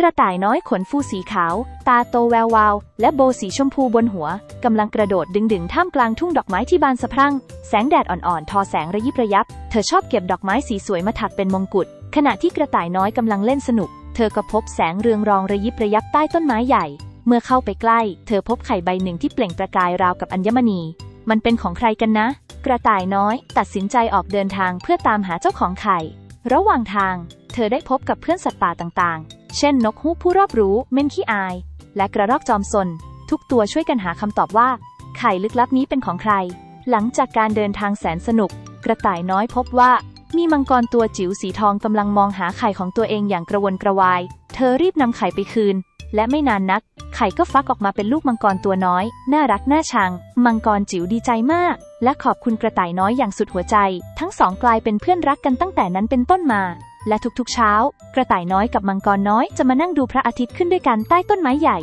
กระต่ายน้อยขนฟูสีขาว ตาโตแวววาว และโบสีชมพูบนหัว กำลังกระโดดดึงๆท่ามกลางทุ่งดอกไม้ที่บานสะพรั่ง แสงแดดอ่อนๆ ทอแสงระยิบระยับ เธอชอบเก็บดอกไม้สีสวยมาถักเป็นมงกุฎ ขณะที่กระต่ายน้อยกำลังเล่นสนุก เธอก็พบแสงเรืองรองระยิบระยับใต้ต้นไม้ใหญ่ เมื่อเข้าไปใกล้ เธอพบไข่ใบหนึ่งที่เปล่งประกายราวกับอัญมณี มันเป็นของใครกันนะ กระต่ายน้อย ตัดสินใจออกเดินทางเพื่อตามหาเจ้าของไข่ ระหว่างทาง เธอได้พบกับเพื่อนสัตว์ป่าต่างๆ เช่นนกฮูกผู้รอบรู้ เม่นขี้อาย และกระรอกจอมซนทุกตัวช่วยกันหาคำตอบว่า ไข่ลึกลับนี้เป็นของใคร หลังจากการเดินทางแสนสนุก กระต่ายน้อยพบว่า มีมังกรตัวจิ๋วสีทองกำลังมองหาไข่ของตัวเองอย่างกระวนกระวาย เธอรีบนำไข่ไปคืน และไม่นานนัก ไข่ก็ฟักออกมาเป็นลูกมังกรตัวน้อย น่ารักน่าชัง มังกรจิ๋วดีใจมาก และขอบคุณกระต่ายน้อยอย่างสุดหัวใจ ทั้งสองกลายเป็นเพื่อนรักกันตั้งแต่นั้นเป็นต้นมา และทุกๆเช้า กระต่ายน้อยกับมังกรน้อยจะมานั่งดูพระอาทิตย์ขึ้นด้วยกันใต้ต้นไม้ใหญ่